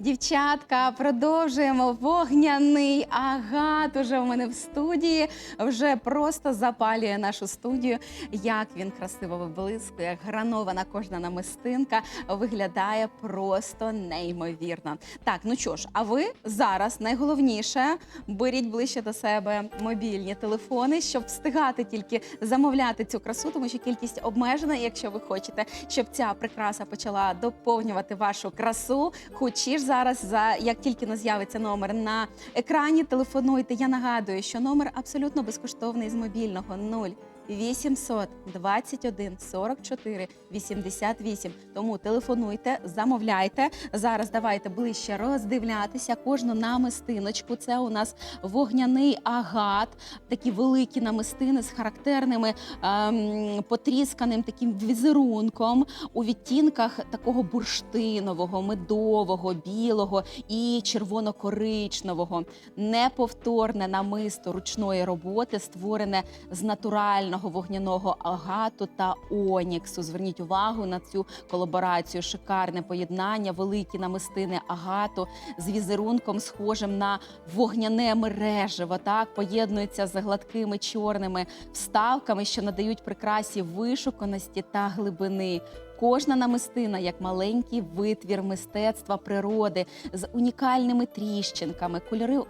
Дівчатка, продовжуємо вогняний агат. Уже в мене в студії вже просто запалює нашу студію. Як він красиво виблискує, гранована кожна намистинка виглядає просто неймовірно. Так, ну що ж, а ви зараз найголовніше беріть ближче до себе мобільні телефони, щоб встигати тільки замовляти цю красу, тому що кількість обмежена. Якщо ви хочете, щоб ця прикраса почала доповнювати вашу красу, хочі ж зараз, за як тільки не з'явиться номер на екрані, телефонуйте. Я нагадую, що номер абсолютно безкоштовний з мобільного 0 800 21 44 88. Тому телефонуйте, замовляйте. Зараз давайте ближче роздивлятися кожну намистиночку. Це у нас вогняний агат, такі великі намистини з характерними ем, потрісканим таким візерунком у відтінках такого бурштинового, медового, білого і червоно-коричневого. Неповторне намисто ручної роботи, створене з натурального вогняного агату та оніксу. Зверніть увагу на цю колаборацію. Шикарне поєднання, великі намистини агату з візерунком, схожим на вогняне мережево. Так поєднується з гладкими чорними вставками, що надають прикрасі вишуканості та глибини. Кожна намистина як маленький витвір мистецтва природи з унікальними тріщинками,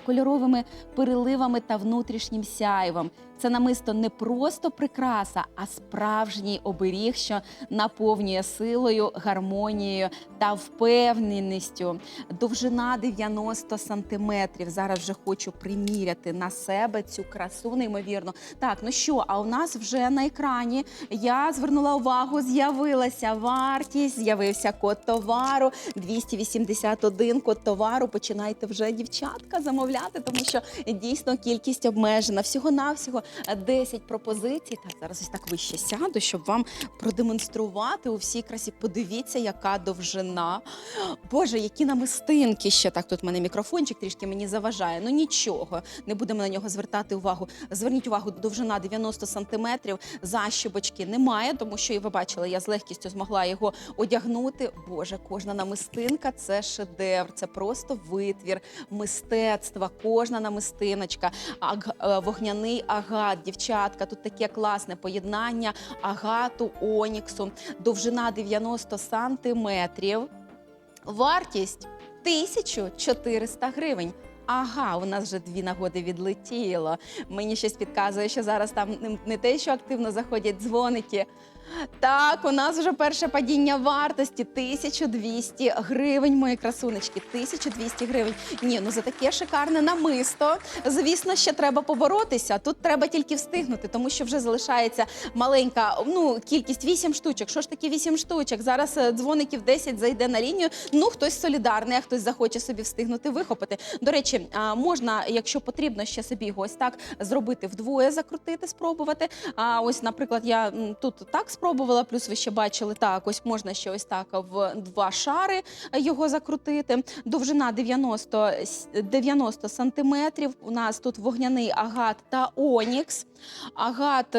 кольоровими переливами та внутрішнім сяйвом. Це намисто не просто прикраса, а справжній оберіг, що наповнює силою, гармонією та впевненістю. Довжина 90 сантиметрів. Зараз вже хочу приміряти на себе цю красу, неймовірно. Так, ну що, а у нас вже на екрані я звернула увагу, з'явилася вартість, з'явився код товару 281 код товару. Починайте вже дівчатка замовляти, тому що дійсно кількість обмежена. Всього навсього 10 пропозицій. Так, зараз ось так вище сяду, щоб вам продемонструвати у всій красі. Подивіться, яка довжина. Боже, які намистинки ще так. Тут в мене мікрофончик трішки мені заважає. Ну нічого, не будемо на нього звертати увагу. Зверніть увагу, довжина 90 сантиметрів. Защібочки немає, тому що і ви бачили, я з легкістю змогла його одягнути. Боже, кожна намистинка це шедевр, це просто витвір мистецтва. Кожна намистиночка, е, вогняний агат, дівчатка. Тут таке класне поєднання агату, оніксу, довжина 90 сантиметрів. Вартість 1400 гривень. Ага, у нас вже дві нагоди відлетіло. Мені щось підказує, що зараз там не те, що активно заходять дзвоники. Так, у нас вже перше падіння вартості 1200 гривень, мої красунечки. 1200 гривень. Ні, ну за таке шикарне намисто. Звісно, ще треба поборотися. Тут треба тільки встигнути, тому що вже залишається маленька ну, кількість 8 штучок. Що ж таке 8 штучок? Зараз е, дзвоників 10 зайде на лінію. Ну, хтось солідарний, а хтось захоче собі встигнути вихопити. До речі, можна, якщо потрібно, ще собі його ось так зробити вдвоє, закрутити, спробувати. А ось, наприклад, я тут так спробувала, плюс ви ще бачили, так, ось можна ще ось так в два шари його закрутити. Довжина 90, 90 сантиметрів. У нас тут вогняний агат та онікс. Агат.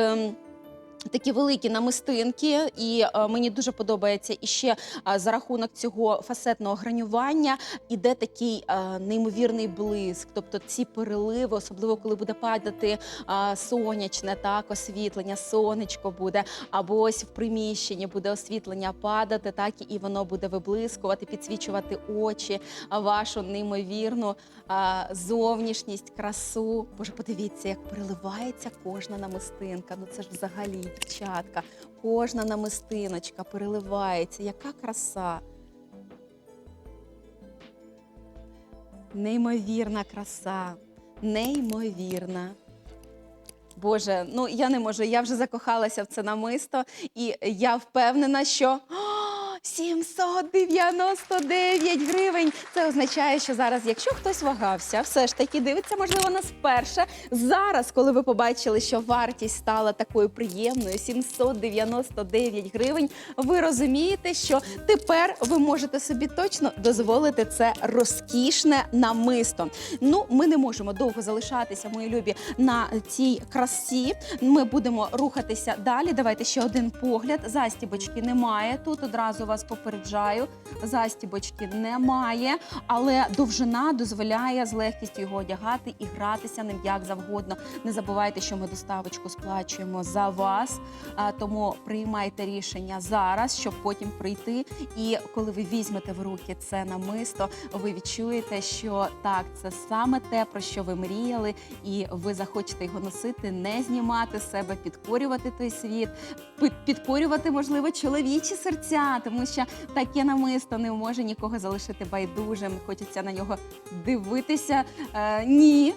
Такі великі намистинки, і е, мені дуже подобається і ще е, за рахунок цього фасетного гранювання іде такий е, неймовірний блиск. Тобто ці переливи, особливо коли буде падати е, сонячне так освітлення, сонечко буде, або ось в приміщенні буде освітлення падати, так і воно буде виблискувати, підсвічувати очі, вашу неймовірну а, зовнішність, красу. Боже, подивіться, як переливається кожна намистинка. Ну це ж взагалі дівчатка. Кожна намистиночка переливається. Яка краса. Неймовірна краса. Неймовірна. Боже, ну я не можу. Я вже закохалася в це намисто, і я впевнена, що. О, 799 гривень. Це означає, що зараз, якщо хтось вагався, все ж таки дивиться, можливо, нас вперше. Зараз, коли ви побачили, що вартість стала такою приємною, 799 гривень, ви розумієте, що тепер ви можете собі точно дозволити це розкішне намисто. Ну, ми не можемо довго залишатися, мої любі, на цій красі. Ми будемо рухатися далі. Давайте ще один погляд. Застібочки немає. Тут одразу вас попереджаю. Застібочки немає, але довжина дозволяє з легкістю його одягати і гратися ним як завгодно. Не забувайте, що ми доставочку сплачуємо за вас, тому приймайте рішення зараз, щоб потім прийти. І коли ви візьмете в руки це намисто, ви відчуєте, що так, це саме те, про що ви мріяли, і ви захочете його носити, не знімати себе, підкорювати той світ, підкорювати, можливо, чоловічі серця, тому що таке намисто не може нікого залишити байдужим. Хочеться на нього дивитися. Е, ні.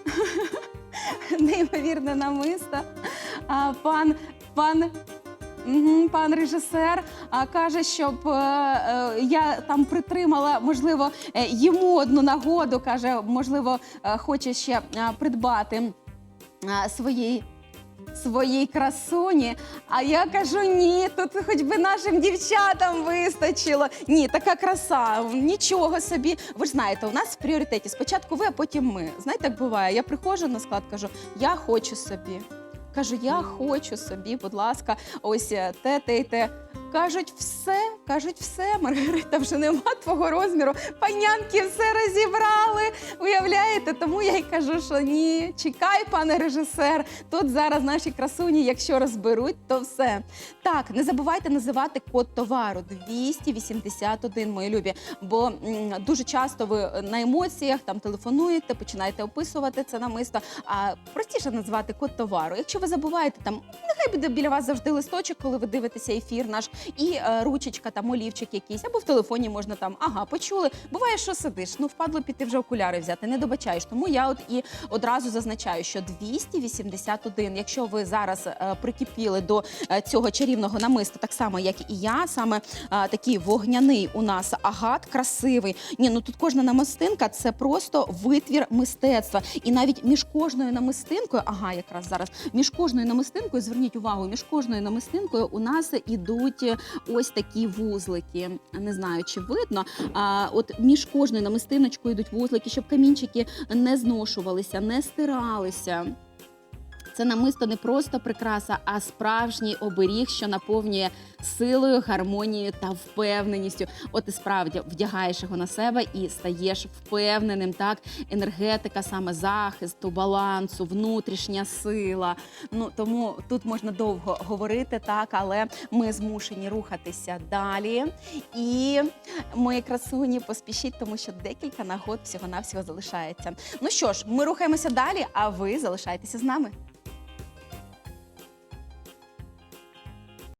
Неймовірне намисто. А, пан, пан. Пан режисер а, каже, щоб е, е, я там притримала, можливо, е, йому одну нагоду. каже, можливо, е, хоче ще е, придбати е, своїй. Своїй красуні, а я кажу: ні, тут хоч би нашим дівчатам вистачило. Ні, така краса, нічого собі. Ви ж знаєте, у нас в пріоритеті спочатку ви, а потім ми. Знаєте, як буває? Я приходжу на склад, кажу, я хочу собі. Кажу, я хочу собі, будь ласка, ось е, те, те і те. Кажуть, все, кажуть, все, Маргарита, вже нема твого розміру. Панянки все розібрали. Уявляєте? Тому я й кажу, що ні, чекай, пане режисер. Тут зараз наші красуні, якщо розберуть, то все. Так, не забувайте називати код товару 281, мої любі. Бо дуже часто ви на емоціях там телефонуєте, починаєте описувати це намисто. А простіше назвати код товару. Якщо ви забуваєте, там нехай буде біля вас завжди листочок, коли ви дивитеся ефір наш, і е, ручечка, там олівчик якийсь, або в телефоні можна там, ага, почули. Буває, що сидиш, ну впадло піти вже окуляри взяти, не добачаєш. Тому я от і одразу зазначаю, що 281, якщо ви зараз е, прикипіли до е, цього чарівного намиста, так само як і я, саме такий вогняний у нас агат, красивий. Ні, ну тут кожна намистинка це просто витвір мистецтва. І навіть між кожною намистинкою, ага, якраз зараз між кожною намистинкою, зверніть увагу, між кожною намистинкою у нас ідуть ось такі вузлики. Не знаю, чи видно. А от між кожною намистиночкою йдуть вузлики, щоб камінчики не зношувалися, не стиралися. Це намисто не просто прикраса, а справжній оберіг, що наповнює силою, гармонією та впевненістю. От і справді вдягаєш його на себе і стаєш впевненим. Так, енергетика, саме захисту, балансу, внутрішня сила. Ну тому тут можна довго говорити, так, але ми змушені рухатися далі. І мої красуні, поспішіть, тому що декілька нагод всього навсього залишається. Ну що ж, ми рухаємося далі, а ви залишайтеся з нами.